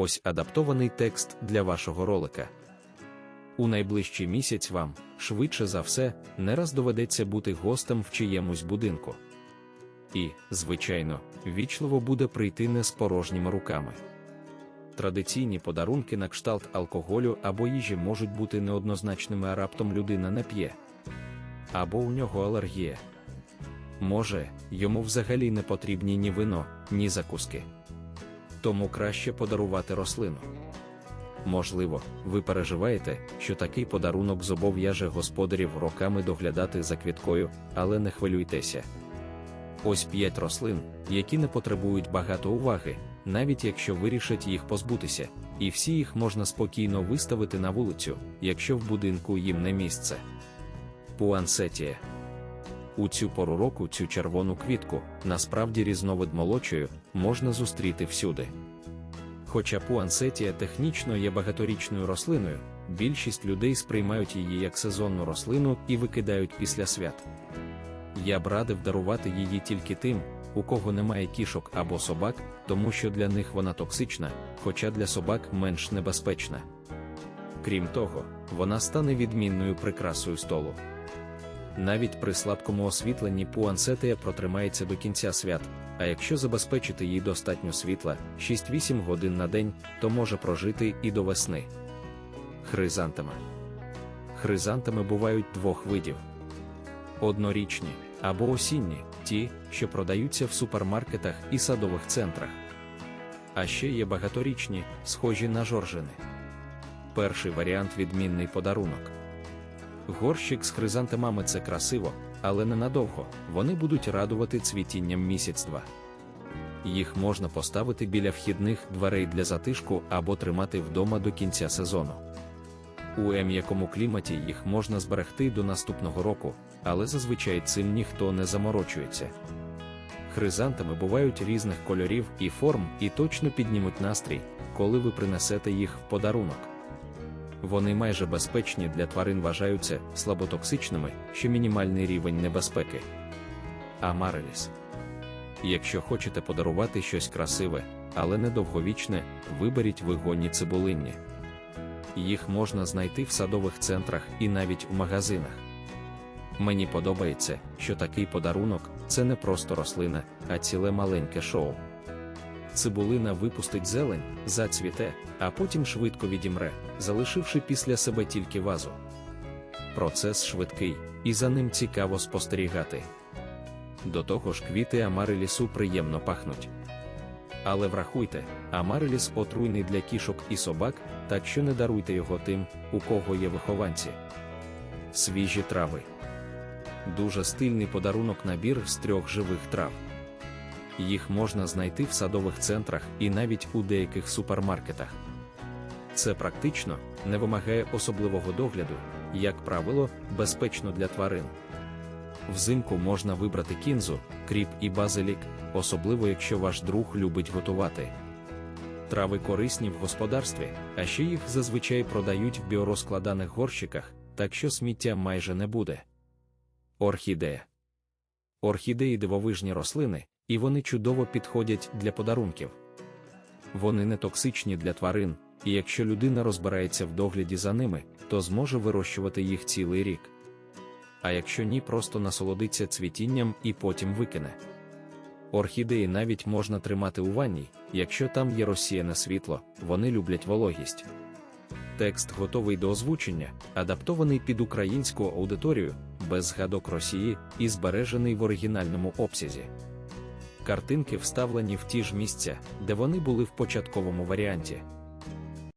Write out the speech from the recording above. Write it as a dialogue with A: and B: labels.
A: Ось адаптований текст для вашого ролика. У найближчий місяць вам, швидше за все, не раз доведеться бути гостем в чиємусь будинку. І, звичайно, вічливо буде прийти не з порожніми руками. Традиційні подарунки на кшталт алкоголю або їжі можуть бути неоднозначними, а раптом людина не п'є. Або у нього алергія. Може, йому взагалі не потрібні ні вино, ні закуски. Тому краще подарувати рослину. Можливо, ви переживаєте, що такий подарунок зобов'яже господарів роками доглядати за квіткою, але не хвилюйтеся. Ось п'ять рослин, які не потребують багато уваги, навіть якщо вирішать їх позбутися, і всі їх можна спокійно виставити на вулицю, якщо в будинку їм не місце. Пуансетія. У цю пору року цю червону квітку, насправді різновид молочою, можна зустріти всюди. Хоча пуансетія технічно є багаторічною рослиною, більшість людей сприймають її як сезонну рослину і викидають після свят. Я б радив дарувати її тільки тим, у кого немає кішок або собак, тому що для них вона токсична, хоча для собак менш небезпечна. Крім того, вона стане відмінною прикрасою столу. Навіть при слабкому освітленні пуансетія протримається до кінця свят, а якщо забезпечити їй достатньо світла 6-8 годин на день, то може прожити і до весни. Хризантема. Хризантами бувають двох видів: однорічні або осінні, ті, що продаються в супермаркетах і садових центрах. А ще є багаторічні, схожі на жоржини. Перший варіант відмінний подарунок. Горщик з хризантемами це красиво, але ненадовго вони будуть радувати цвітінням місяць-два. Їх можна поставити біля вхідних дверей для затишку або тримати вдома до кінця сезону. У м'якому кліматі їх можна зберегти до наступного року, але зазвичай цим ніхто не заморочується. Хризантами бувають різних кольорів і форм і точно піднімуть настрій, коли ви принесете їх в подарунок. Вони майже безпечні для тварин вважаються слаботоксичними, що мінімальний рівень небезпеки. Амареліс. Якщо хочете подарувати щось красиве, але недовговічне, виберіть вигонні цибулинні. Їх можна знайти в садових центрах і навіть у магазинах. Мені подобається, що такий подарунок це не просто рослина, а ціле маленьке шоу. Цибулина випустить зелень, зацвіте, а потім швидко відімре, залишивши після себе тільки вазу. Процес швидкий, і за ним цікаво спостерігати. До того ж, квіти амарилісу приємно пахнуть. Але врахуйте, амариліс отруйний для кішок і собак, так що не даруйте його тим, у кого є вихованці. Свіжі трави. Дуже стильний подарунок набір з трьох живих трав. Їх можна знайти в садових центрах і навіть у деяких супермаркетах. Це практично не вимагає особливого догляду, як правило, безпечно для тварин. Взимку можна вибрати кінзу, кріп і базилік, особливо якщо ваш друг любить готувати. Трави корисні в господарстві, а ще їх зазвичай продають в біорозкладаних горщиках, так що сміття майже не буде. Орхідея. Орхідеї дивовижні рослини, і вони чудово підходять для подарунків. Вони не токсичні для тварин, і якщо людина розбирається в догляді за ними, то зможе вирощувати їх цілий рік. А якщо ні, просто насолодиться цвітінням і потім викине. Орхідеї навіть можна тримати у ванні, якщо там є розсіяне світло, вони люблять вологість. Текст готовий до озвучення, адаптований під українську аудиторію, без згадок Росії і збережений в оригінальному обсязі. Картинки вставлені в ті ж місця, де вони були в початковому варіанті.